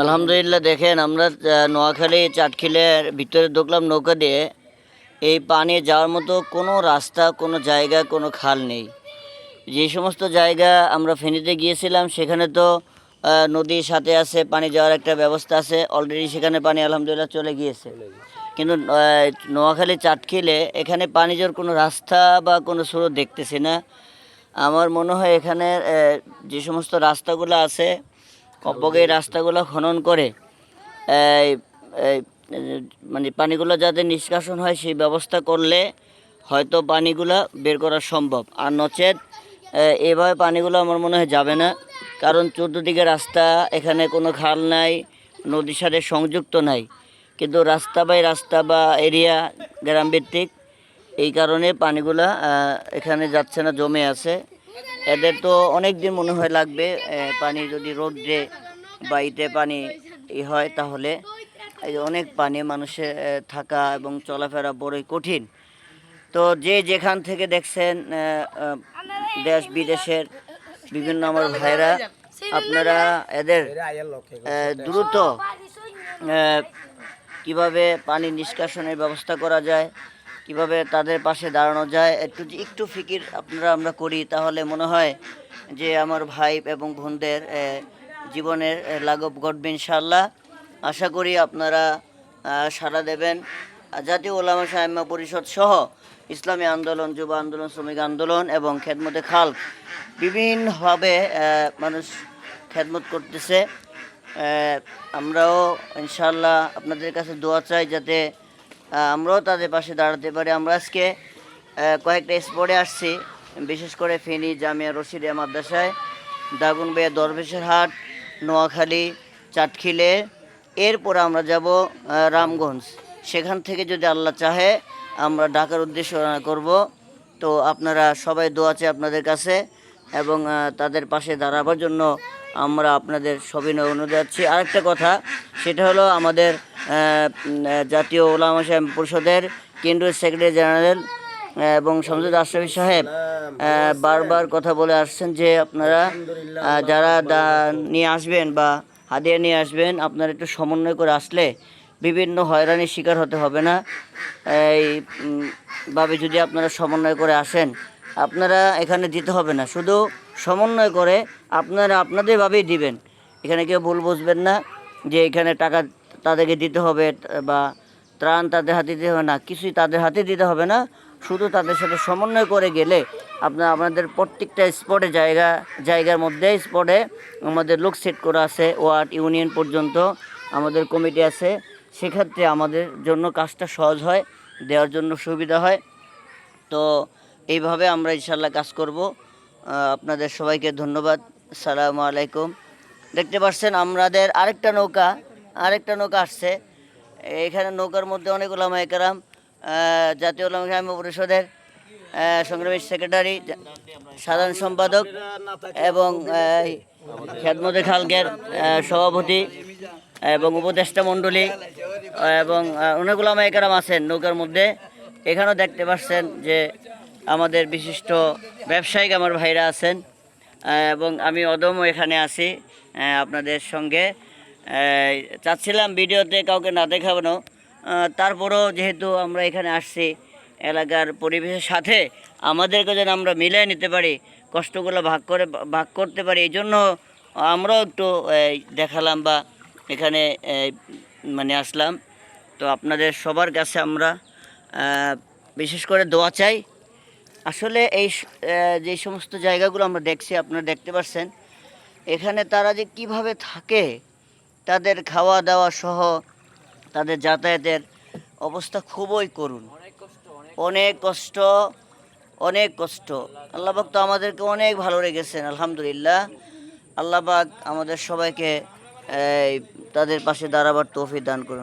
আলহামদুলিল্লাহ, দেখেন, আমরা নোয়াখালী চাটখিলের ভিতরে ঢুকলাম নৌকা দিয়ে। এই পানি যাওয়ার মতো কোনো রাস্তা, কোনো জায়গা, কোনো খাল নেই। যে সমস্ত জায়গা আমরা ফেনীতে গিয়েছিলাম, সেখানে তো নদীর সাথে আছে, পানি যাওয়ার একটা ব্যবস্থা আছে অলরেডি সেখানে পানি আলহামদুলিল্লাহ চলে গিয়েছে। কিন্তু নোয়াখালী চাটখিলে এখানে পানি যাওয়ার কোনো রাস্তা বা কোনো স্রোত দেখতেছি না। আমার মনে হয় এখানে যে সমস্ত রাস্তাগুলো আছে কপকে এই রাস্তাগুলো খনন করে, এই মানে পানিগুলো যাতে নিষ্কাশন হয় সেই ব্যবস্থা করলে হয়তো পানিগুলো বের করা সম্ভব। আর নচেত এভাবে পানিগুলো আমার মনে হয় যাবে না। কারণ চতুর্দিকে রাস্তা, এখানে কোনো খাল নাই নদীর সাথে সংযুক্ত নাই। কিন্তু রাস্তা বাই রাস্তা বা এরিয়া গ্রামভিত্তিক, এই কারণে পানিগুলা এখানে যাচ্ছে না, জমে আছে। এদের তো অনেক দিন মনে হয় লাগবে পানি যদি রোদ্রে বা ইতে পানি ই হয় তাহলে অনেক পানি মানুষের থাকা এবং চলাফেরা বড়ই কঠিন। তো যে যেখান থেকে দেখছেন দেশ বিদেশের বিভিন্ন আমার ভাইরা, আপনারা এদের দ্রুত কীভাবে পানি নিষ্কাশনের ব্যবস্থা করা যায় কীভাবে তাদের পাশে দাঁড়ানো যায়, একটু একটু ফিকির আপনারা, আমরা করি। তাহলে মনে হয় যে আমার ভাই এবং বোনদের জীবনের লাঘব ঘটবে ইনশাল্লাহ আশা করি আপনারা সাড়া দেবেন। জাতীয় ওলামা সাহেমা পরিষদ সহ ইসলামী আন্দোলন, যুব আন্দোলন, শ্রমিক আন্দোলন এবং খেদমতে খাল বিভিন্নভাবে মানুষ খেদমত করতেছে। আমরাও ইনশাল্লাহ আপনাদের কাছে দোয়া চাই যাতে আমরাও তাদের পাশে দাঁড়াতে পারি। আমরা আজকে কয়েকটা স্পটে আসছি। বিশেষ করে ফেনী, জামিয়া রশিদিয়া মাদ্রাসায় দাগুনবেয়া দরবেশের হাট, নোয়াখালী, চাটখিলে। এরপর আমরা যাব রামগঞ্জ। সেখান থেকে যদি আল্লাহ চাহে, আমরা ঢাকার উদ্দেশ্যে করব। তো আপনারা সবাই দোয়াচে আপনাদের কাছে এবং তাদের পাশে দাঁড়াবার জন্য আমরা আপনাদের সবিনয় অনুরোধ যাচ্ছি আরেকটা কথা, সেটা হলো আমাদের জাতীয় ওলামা সাহেব পরিষদের কেন্দ্রীয় সেক্রেটারি জেনারেল এবং সমজুদ আশরাফি সাহেব বারবার কথা বলে আসছেন যে আপনারা যারা নিয়ে আসবেন বা হাদিয়া নিয়ে আসবেন আপনারা একটু সমন্বয় করে আসলে বিভিন্ন হয়রানির শিকার হতে হবে না। এই উম, ভাবে যদি আপনারা সমন্বয় করে আসেন আপনারা এখানে দিতে হবে না। শুধু সমন্বয় করে আপনারা আপনাদেরভাবেই দিবেন। এখানে কেউ ভুল বুঝবেন না যে এখানে টাকা তাদেরকে দিতে হবে, বা ত্রাণ তাদের হাতে দিতে হবে না, কিছুই তাদের হাতে দিতে হবে না। শুধু তাদের সাথে সমন্বয় করে গেলে আপনার আপনাদের প্রত্যেকটা স্পটে জায়গা, জায়গার মধ্যে স্পটে আমাদের লোক সেট করা আছে, ওয়ার্ড, ইউনিয়ন পর্যন্ত আমাদের কমিটি আছে। সেক্ষেত্রে আমাদের জন্য কাজটা সহজ হয়, দেওয়ার জন্য সুবিধা হয়। তো এইভাবে আমরা ইনশাল্লাহ কাজ করব। আপনাদের সবাইকে ধন্যবাদ। সালামু আলাইকুম। দেখতে পাচ্ছেন, আমাদের আরেকটা নৌকা আরেকটা নৌকা আসছে। এখানে নৌকার মধ্যে অনেক ওলামা একরাম জাতীয় ওলামা ইসলামী পরিষদের সংগ্রামী সেক্রেটারি সাধারণ সম্পাদক এবং খেদমতে খালকের সভাপতি এবং উপদেষ্টা মণ্ডলী এবং অনেক ওলামা একরাম আছেন নৌকার মধ্যে। এখানেও দেখতে পাচ্ছেন যে আমাদের বিশিষ্ট ব্যবসায়িক আমার ভাইরা আছেন এবং আমি অদমও এখানে আছি আপনাদের সঙ্গে। চাচ্ছিলাম ভিডিওতে কাউকে না আহ, তারপরেও যেহেতু আমরা এখানে আসছি এলাকার পরিবেশের সাথে আমাদেরকে যেন আমরা মিলিয়ে নিতে পারি কষ্টগুলো ভাগ করে ভাগ করতে পারি এই জন্য আমরাও একটু দেখালাম বা এখানে মানে আসলাম। তো আপনাদের সবার কাছে আমরা বিশেষ করে দোয়া চাই। আসলে এই যে সমস্ত জায়গাগুলো আমরা দেখছি আপনারা দেখতে পাচ্ছেন এখানে তারা যে কীভাবে থাকে তাদের খাওয়া দাওয়া সহ তাদের যাতায়াতের অবস্থা খুবই করুন অনেক কষ্ট অনেক কষ্ট। আল্লাহবাক তো আমাদেরকে অনেক ভালো রেখেছেন, আলহামদুলিল্লাহ। আল্লাহবাক আমাদের সবাইকে তাদের পাশে দাঁড়াবার তৌফিক দান করুন।